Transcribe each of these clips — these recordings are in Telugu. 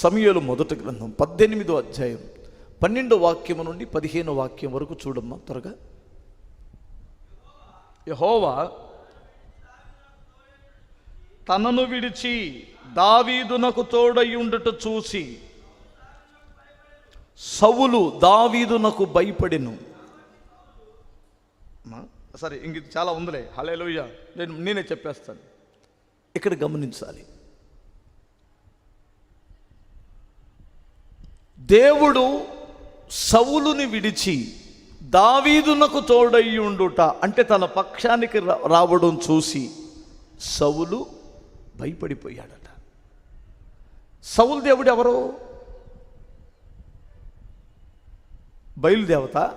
సమయలు మొదటి గ్రంథం పద్దెనిమిదో అధ్యాయం పన్నెండో వాక్యము నుండి పదిహేనో వాక్యం వరకు చూడమ్మా త్వరగా. యహోవా తనను విడిచి దావీదునకు తోడయ్యుండుట చూసి సవులు దావీదునకు భయపడెను. సరే ఇంక చాలా ఉందిలే. హలే నేను నేనే చెప్పేస్తాను. ఇక్కడ గమనించాలి. దేవుడు సవులుని విడిచి దావీదునకు తోడయ్యుండుట అంటే తన పక్షానికి రా- రావడం చూసి సవులు భయపడిపోయాడట. సవులు దేవుడు ఎవరు? బయలుదేవత.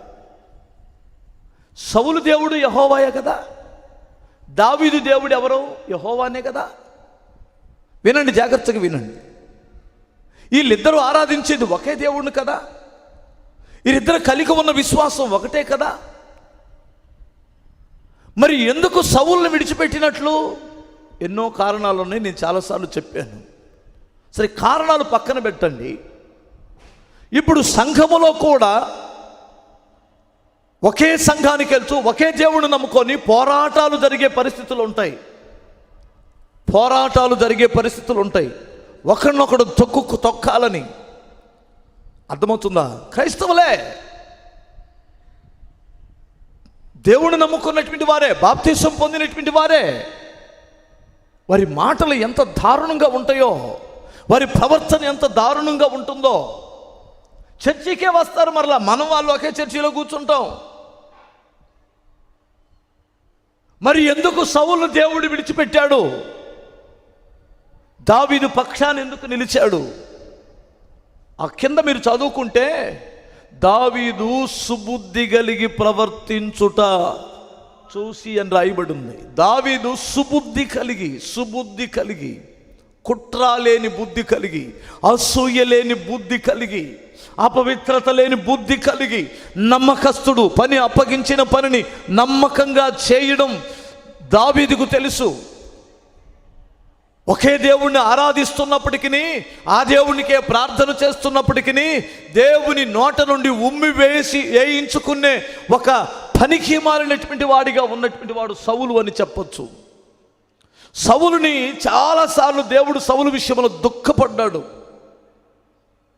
సవులు దేవుడు యహోవాయే కదా. దావీదు దేవుడు ఎవరు? యహోవానే కదా. వినండి జాగ్రత్తగా వినండి. వీళ్ళిద్దరూ ఆరాధించేది ఒకే దేవుడిని కదా? వీరిద్దరు కలిగి ఉన్న విశ్వాసం ఒకటే కదా? మరి ఎందుకు సవుల్ని విడిచిపెట్టినట్లు? ఎన్నో కారణాలు ఉన్నాయి నేను చాలాసార్లు చెప్పాను. సరే కారణాలు పక్కన పెట్టండి. ఇప్పుడు సంఘములో కూడా ఒకే సంఘానికి వెళ్తూ ఒకే దేవుడిని నమ్ముకొని పోరాటాలు జరిగే పరిస్థితులు ఉంటాయి. పోరాటాలు జరిగే పరిస్థితులు ఉంటాయి. ఒకరినొకడు తొక్కు తొక్కాలని అర్థమవుతుందా? క్రైస్తవులే! దేవుడు నమ్ముకున్నటువంటి వారే బాప్తీసం పొందినటువంటి వారే వారి మాటలు ఎంత దారుణంగా ఉంటాయో వారి ప్రవర్తన ఎంత దారుణంగా ఉంటుందో చర్చికే వస్తారు మరలా మనం వాళ్ళు ఒకే చర్చిలో కూర్చుంటాం. మరి ఎందుకు సౌలు దేవుడు విడిచిపెట్టాడు? దావీదు పక్షాన్ని ఎందుకు నిలిచాడు? ఆ కింద మీరు చదువుకుంటే దావీదు సుబుద్ధి కలిగి ప్రవర్తించుట చూసి అని రాయబడి ఉంది దావీదు సుబుద్ధి కలిగి సుబుద్ధి కలిగి కుట్ర లేని బుద్ధి కలిగి అసూయ లేని బుద్ధి కలిగి అపవిత్రత లేని బుద్ధి కలిగి నమ్మకస్తుడు పని అప్పగించిన పనిని నమ్మకంగా చేయడం దావీదుకు తెలుసు. ఒకే దేవుణ్ణి ఆరాధిస్తున్నప్పటికీ ఆ దేవునికే ప్రార్థన చేస్తున్నప్పటికీ దేవుని నోట నుండి ఉమ్మి వేసి వేయించుకునే ఒక పనికి మారినటువంటి వాడిగా ఉన్నటువంటి వాడు సవులు అని చెప్పొచ్చు. సవులుని చాలాసార్లు దేవుడు సవులు విషయంలో దుఃఖపడ్డాడు.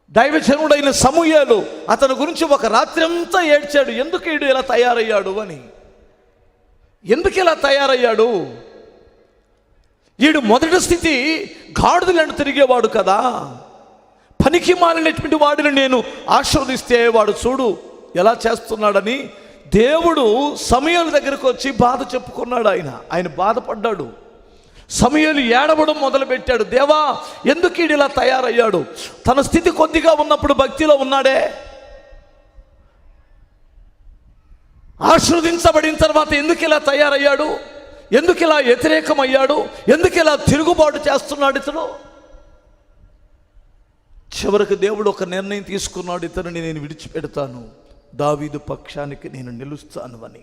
దైవజనుడైన సమూయాలు అతని గురించి ఒక రాత్రి అంతా ఏడ్చాడు ఎందుకు ఈడు ఇలా తయారయ్యాడు? అని. ఎందుకు ఇలా తయారయ్యాడు? ఈడు మొదటి స్థితి గాడిదలను తిరిగేవాడు కదా. పనికి మాలినటువంటి వాడిని నేను ఆశీర్వదిస్తే వాడు చూడు ఎలా చేస్తున్నాడని దేవుడు సమయాల దగ్గరకు వచ్చి బాధ చెప్పుకున్నాడు ఆయన. ఆయన బాధపడ్డాడు. సమయాలు ఏడవడం మొదలుపెట్టాడు. దేవా ఎందుకు ఈడు ఇలా తయారయ్యాడు? తన స్థితి కొద్దిగా ఉన్నప్పుడు భక్తిలో ఉన్నాడే. ఆశీర్వదించబడిన తర్వాత ఎందుకు ఇలా తయారయ్యాడు? ఎందుకు ఇలా వ్యతిరేకమయ్యాడు? ఎందుకు ఇలా తిరుగుబాటు చేస్తున్నాడు ఇతను? చివరికి దేవుడు ఒక నిర్ణయం తీసుకున్నాడు ఇతనిని నేను విడిచిపెడతాను. దావీదు పక్షానికి నేను నిలుస్తాను అని.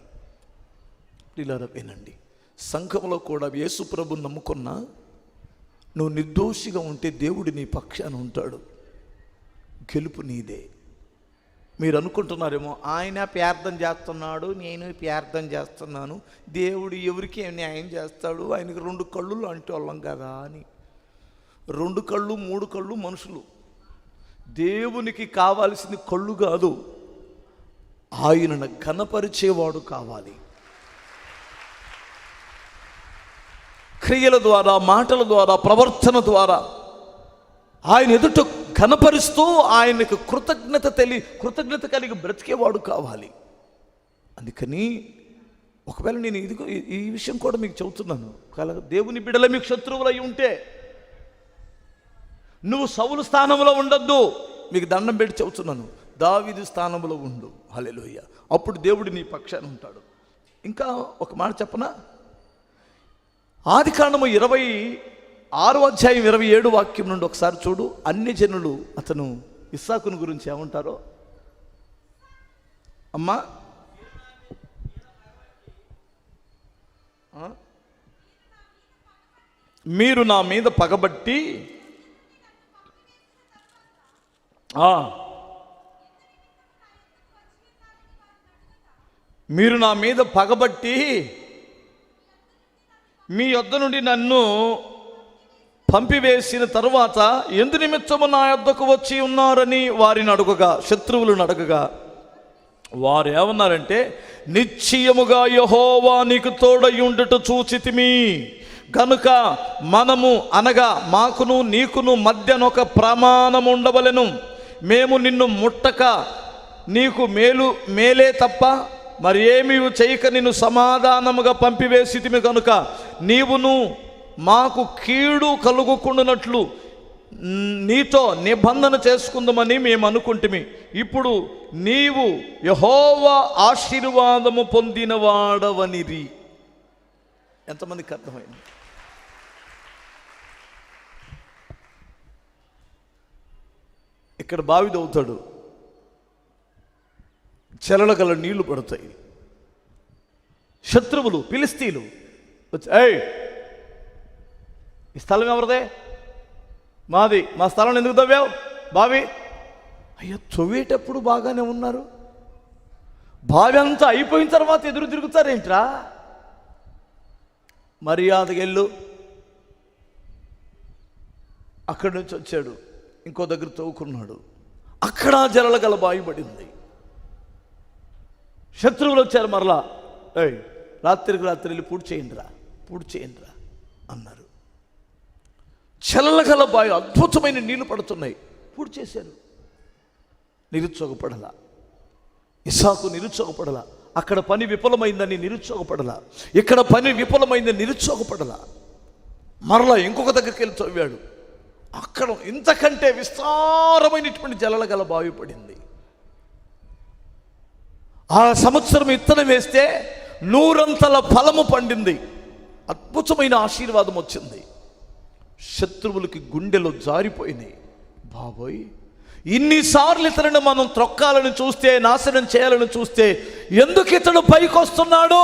ఇలా వినండి. సంఘంలో కూడా యేసు ప్రభు నమ్ముకున్నా నువ్వు నిర్దోషిగా ఉంటే దేవుడు నీ పక్షాన ఉంటాడు. గెలుపు నీదే. మీరు అనుకుంటున్నారేమో ఆయన ప్రార్థన చేస్తున్నాడు నేను ప్రార్థన చేస్తున్నాను దేవుడు ఎవరికి న్యాయం చేస్తాడు ఆయనకి రెండు కళ్ళు లాంటి వాళ్ళం కదా అని. రెండు కళ్ళు మూడు కళ్ళు మనుషులు. దేవునికి కావాల్సింది కళ్ళు కాదు ఆయనను ఘనపరిచేవాడు కావాలి. క్రియల ద్వారా మాటల ద్వారా ప్రవర్తన ద్వారా ఆయన ఎదుట కనపరుస్తూ ఆయనకు కృతజ్ఞత తెలి కృతజ్ఞత కలిగి బ్రతికేవాడు కావాలి. అందుకని ఒకవేళ నేను ఇది ఈ విషయం కూడా మీకు చెబుతున్నాను. ఒకవేళ దేవుని బిడల మీకు శత్రువులై ఉంటే నువ్వు సౌలు స్థానంలో ఉండొద్దు. మీకు దండం పెట్టి చెబుతున్నాను. దావిది స్థానంలో ఉండు. హలెలోయ అప్పుడు దేవుడు నీ పక్షాన ఉంటాడు. ఇంకా ఒక మాట చెప్పనా? ఆది కాండము ఇరవై ఆరో అధ్యాయం ఇరవై ఏడు వాక్యం నుండి ఒకసారి చూడు. అన్ని జనులు అతను ఇస్సాకుని గురించి ఏమంటారో? అమ్మా. మీరు నా మీద పగబట్టి మీరు నా మీద పగబట్టి మీ యొద్ద నుండి నన్ను పంపివేసిన తరువాత ఎందు నిమిత్తము నా యొద్దకు వచ్చి ఉన్నారని వారిని అడుగుగా శత్రువులను అడుగుగా. వారు ఏమన్నారంటే నిశ్చయముగా యహోవా నీకు తోడయుండుట చూచితిమి. కనుక మనము అనగా మాకును నీకును మధ్యనొక ప్రమాణం ఉండవలెను. మేము నిన్ను ముట్టక నీకు మేలు మేలే తప్ప మరి ఏమీ చేయక నిన్ను సమాధానముగా పంపివేసితిమి కనుక నీవును మాకు కీడు కలుగుకున్నట్లు నీతో నిబంధన చేసుకుందామని మేము అనుకుంటుమి. ఇప్పుడు నీవు యహోవా ఆశీర్వాదము పొందినవాడవనిరి. ఎంతమందికి అర్థమైంది? ఇక్కడ బావి దవ్వుతాడు చెరల గల నీళ్ళు పడతాయి. శత్రువులు పిలిస్తీలు వచ్చి ఏయ్ ఈ స్థలం ఎవరిదే? మాది. మా స్థలం ఎందుకు తవ్వావు? బావి. అయ్యో చొవ్వేటప్పుడు బాగానే ఉన్నారు. బావి అంతా అయిపోయిన తర్వాత ఎదురు తిరుగుతారేంట్రా? మర్యాదకెళ్ళు అక్కడి నుంచి వచ్చాడు. ఇంకో దగ్గర తవ్వుకున్నాడు. అక్కడ జలల గల బావి పడింది. శత్రువులు వచ్చారు మరలా. ఏయ్ రాత్రికి రాత్రి వెళ్ళి పూర్తి చేయండిరా పూర్తి చేయండిరా అన్నారు. చల్లగల బావి అద్భుతమైన నీళ్ళు పడుతున్నాయి. పూర్తి చేశారు నిరుత్సాహపడలా. ఇసాకు నిరుత్సాహపడలా. అక్కడ పని విఫలమైందని నిరుత్సాహపడలా. ఇక్కడ పని విఫలమైందని నిరుత్సాహపడలా. మరలా ఇంకొక దగ్గరికి వెళ్ళి చదివాడు. అక్కడ ఇంతకంటే విస్తారమైనటువంటి జలల గల బావి పడింది. ఆ సంవత్సరం ఇత్తనం వేస్తే నూరంతల ఫలము పండింది. అద్భుతమైన ఆశీర్వాదం వచ్చింది. శత్రువులకి గుండెలు జారిపోయినాయి బాబోయ్! ఇన్నిసార్లు ఇతరుని మనం త్రొక్కాలని చూస్తే నాశనం చేయాలని చూస్తే ఎందుకు ఇతను పైకి వస్తున్నాడు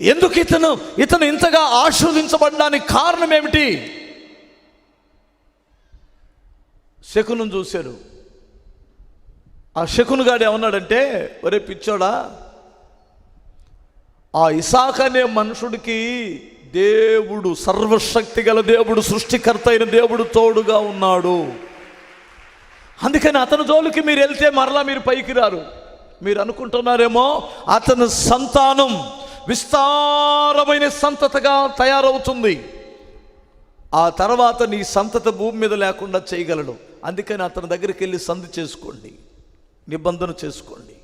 ఎందుకు ఇతను ఇతను ఇంతగా ఆశీర్వదించబడడానికి కారణం ఏమిటి? శకునం చూశారు ఆ శకును గాడు ఏమన్నాడంటే ఒరే పిచ్చోడా ఆ ఇసాక్ అనే మనుషుడికి దేవుడు సర్వశక్తి గల దేవుడు సృష్టికర్త అయిన దేవుడు తోడుగా ఉన్నాడు. అందుకని అతని జోలికి మీరు వెళ్తే మరలా మీరు పైకి రారు. మీరు అనుకుంటున్నారేమో అతని సంతానం విస్తారమైన సంతతగా తయారవుతుంది. ఆ తర్వాత నీ సంతత భూమి మీద లేకుండా చేయగలడు. అందుకని అతని దగ్గరికి వెళ్ళి సంధి చేసుకోండి నిబంధన చేసుకోండి.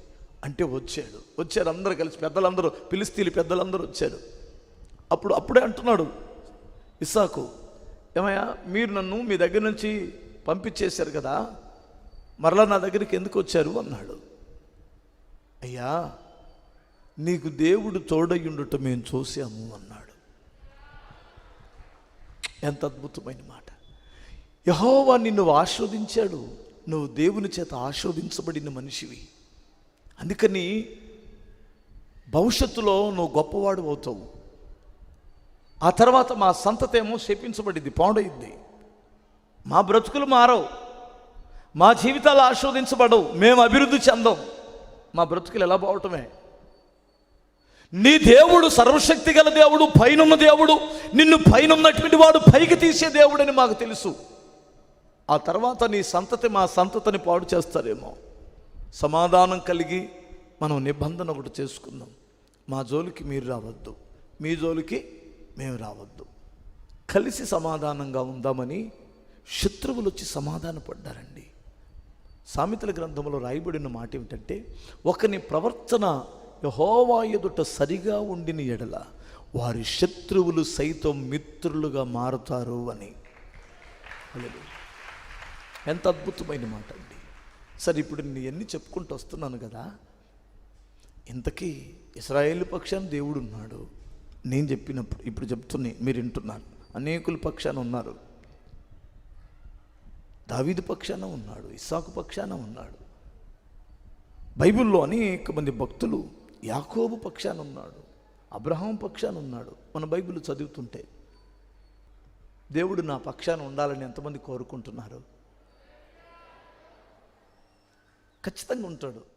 అంటే వచ్చాడు. వచ్చారు అందరూ కలిసి పెద్దలందరూ పిలిస్తీలు పెద్దలందరూ వచ్చారు. అప్పుడు అప్పుడే అంటున్నాడు ఇస్సాకు ఏమయ్యా మీరు నన్ను మీ దగ్గర నుంచి పంపించేశారు కదా మరలా నా దగ్గరికి ఎందుకు వచ్చారు? అన్నాడు. అయ్యా నీకు దేవుడు తోడయ్యుండటం మేము చూసాము అన్నాడు. ఎంత అద్భుతమైన మాట. యహోవా నిన్ను ఆస్వాదించాడు నువ్వు దేవుని చేత ఆస్వాదించబడిన మనిషివి. అందుకని భవిష్యత్తులో నువ్వు గొప్పవాడు అవుతావు. ఆ తర్వాత మా సంతతేమో శపించబడింది పాడైంది మా బ్రతుకులు మారవు. మా జీవితాలు ఆస్వాదించబడవు మేము అభివృద్ధి చెందం. మా బ్రతుకులు ఎలా పోవటమే నీ దేవుడు సర్వశక్తి గల దేవుడు పైనున్న దేవుడు నిన్ను పైనున్నటువంటి వాడు పైకి తీసే దేవుడని మాకు తెలుసు. ఆ తర్వాత నీ సంతతి మా సంతతిని పాడు చేస్తారేమో. సమాధానం కలిగి మనం నిబంధన ఒకటి చేసుకుందాం. మా జోలికి మీరు రావద్దు. మీ జోలికి మేము రావద్దు. కలిసి సమాధానంగా ఉందామని శత్రువులు వచ్చి సమాధాన పడ్డారండి సామెతల గ్రంథంలో రాయబడిన మాట ఏమిటంటే ఒకని ప్రవర్తన యహోవా ఎదుట సరిగా ఉండిన ఎడల వారి శత్రువులు సైతం మిత్రులుగా మారుతారు అని. ఎంత అద్భుతమైన మాట అండి. సరే ఇప్పుడు నేను ఎన్ని చెప్పుకుంటూ వస్తున్నాను కదా. ఇంతకీ ఇస్రాయేల్ పక్షాన్ని దేవుడు ఉన్నాడు నేను చెప్పినప్పుడు ఇప్పుడు చెప్తున్నా మీరు వింటున్నారు. అనేకుల పక్షాన ఉన్నారు. దావీదు పక్షాన ఉన్నాడు ఇస్సాకు పక్షాన ఉన్నాడు. బైబిల్లో అనేక మంది భక్తులు యాకోబు పక్షాన ఉన్నాడు అబ్రహాం పక్షాన ఉన్నాడు. మన బైబిల్ చదువుతుంటే దేవుడు నా పక్షాన ఉండాలని ఎంతమంది కోరుకుంటున్నారు? ఖచ్చితంగా ఉంటాడు.